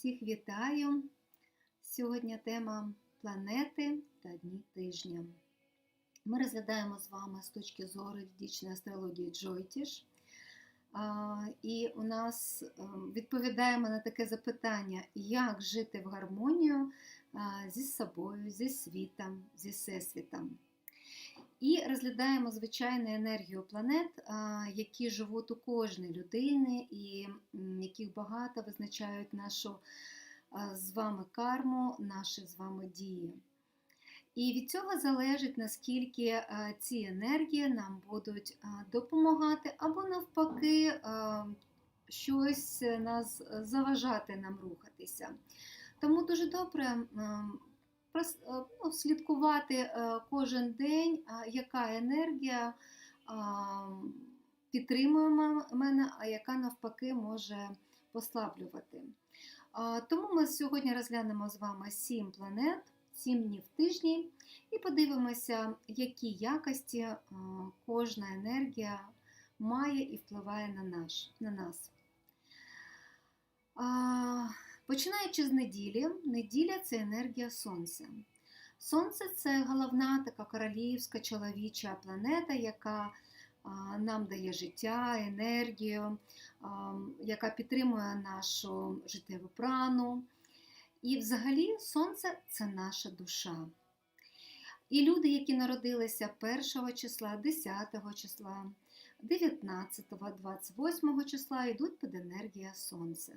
Всіх вітаю! Сьогодні тема планети та дні тижня. Ми розглядаємо з вами з точки зору ведичної астрології Джойтіш. І у нас е, відповідаємо на таке запитання, як жити в гармонію зі собою, зі світом, зі всесвітом. І розглядаємо звичайну енергію планет, які живуть у кожній людини, і яких багато визначають нашу з вами карму, наші з вами дії. І від цього залежить, наскільки ці енергії нам будуть допомагати, або навпаки, щось нас заважати нам рухатися. Тому дуже добре е, слідкувати е, кожен день, яка енергія підтримує мене, а яка навпаки може послаблювати. Тому ми сьогодні розглянемо з вами сім планет, сім днів тижні і подивимося, які якості кожна енергія має і впливає на, наш, на нас. Починаючи з неділі, неділя це енергія Сонця. Сонце це головна така королівська чоловіча планета, яка нам дає життя, енергію, яка підтримує нашу життєву прану. І взагалі сонце це наша душа. І люди, які народилися 1 числа, 10 числа, 19, 28 числа, йдуть під енергія Сонця.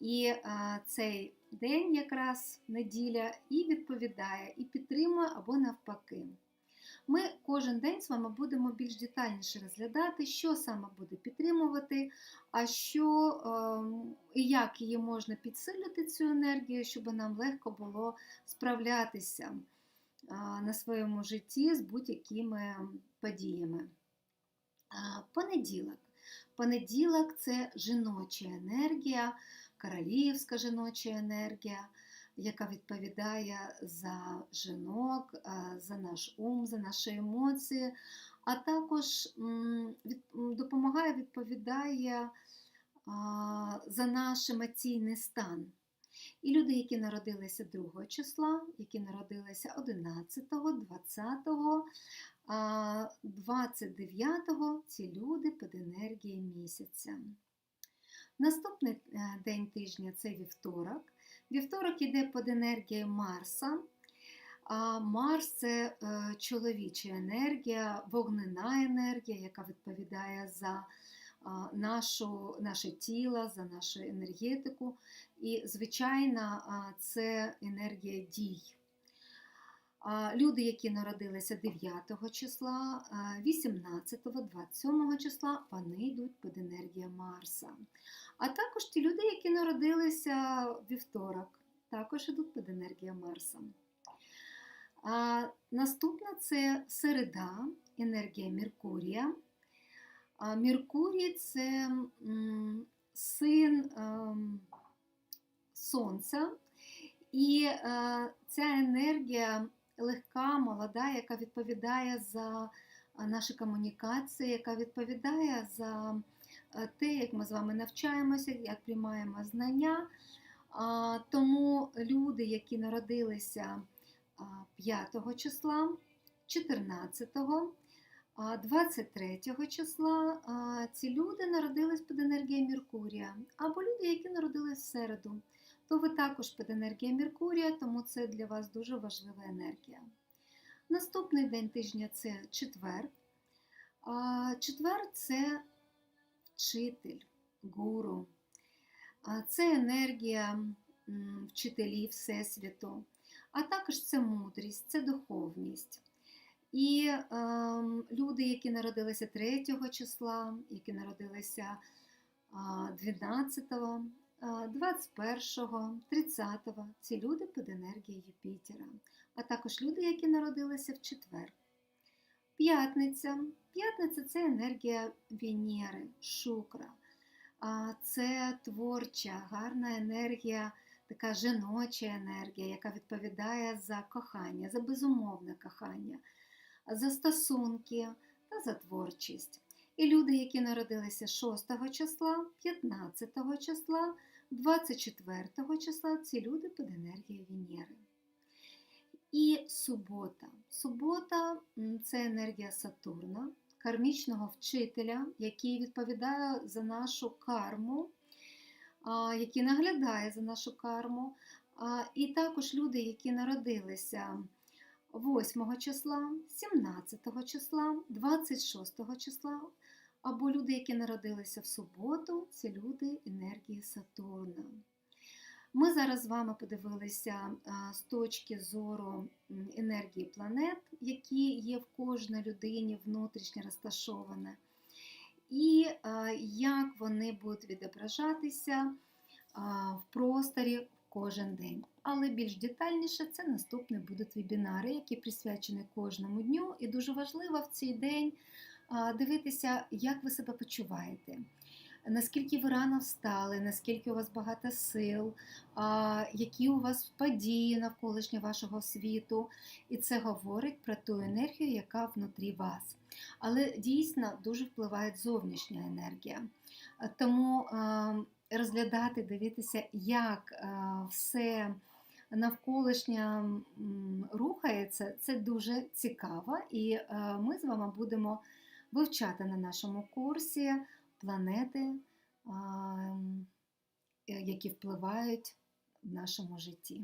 І а, цей день, якраз неділя, і відповідає, і підтримує або навпаки. Ми кожен день з вами будемо більш детальніше розглядати, що саме буде підтримувати, а що ем, і як її можна підсилити цю енергію, щоб нам легко було справлятися на своєму житті з будь-якими подіями. Понеділок. Понеділок це жіноча енергія королівська жіноча енергія, яка відповідає за жінок, за наш ум, за наші емоції, а також допомагає, відповідає за наш емоційний стан. І люди, які народилися 2 числа, які народилися 11, 20, 29, ці люди під енергією місяця. Наступний е, день тижня це вівторок. Вівторок іде під енергією Марса. А Марс це е, чоловіча енергія, вогнена енергія, яка відповідає за нашу, наше тіло, за нашу енергетику. І, звичайно, це енергія дій. Люди, які народилися 9 числа, 18, 27 числа, вони йдуть під енергію Марса. А також ті люди, які народилися вівторок, також йдуть під енергію Марса. А Наступна це середа, енергія Меркурія. А Меркурій це син Сонця, і ця енергія легка, молода, яка відповідає за наші комунікації, яка відповідає за те, як ми з вами навчаємося, як приймаємо знання. Тому люди, які народилися 5 числа, 14, 23 числа, ці люди народились під енергією Меркурія, або люди, які народились в середу, то ви також під енергією Меркурія, тому це для вас дуже важлива енергія. Наступний день тижня це четвер. Четвер це вчитель, гуру. Це енергія вчителів Всесвіту, а також це мудрість, це духовність. І е, люди, які народилися 3 числа, які народилися 12, 21, 30, ці люди під енергією Юпітера, а також люди, які народилися в четвер. П'ятниця. П'ятниця це енергія Венери, Шукра. Це творча, гарна енергія, така жіноча енергія, яка відповідає за кохання, за безумовне кохання, за стосунки та за творчість. І люди, які народилися 6 числа, 15 числа, 24 числа ці люди під енергією Венери. І субота. Субота це енергія Сатурна, кармічного вчителя, який відповідає за нашу карму, який наглядає за нашу карму. І також люди, які народилися 8 числа, 17 числа, 26 числа, або люди, які народилися в суботу, це люди енергії Сатурна. Ми зараз з вами подивилися з точки зору енергії планет, які є в кожній людині внутрішньо розташовані, і як вони будуть відображатися в просторі кожен день. Але більш детальніше це наступні будуть вебінари, які присвячені кожному дню. І дуже важливо в цей день дивитися, як ви себе почуваєте. Наскільки ви рано встали, наскільки у вас багато сил, які у вас події навколишнього вашого світу, і це говорить про ту енергію, яка внутрі вас. Але дійсно дуже впливає зовнішня енергія. Тому розглядати, дивитися, як все навколишнє м, рухається, це дуже цікаво. І ми з вами будемо вивчати на нашому курсі планети, які впливають в нашому житті.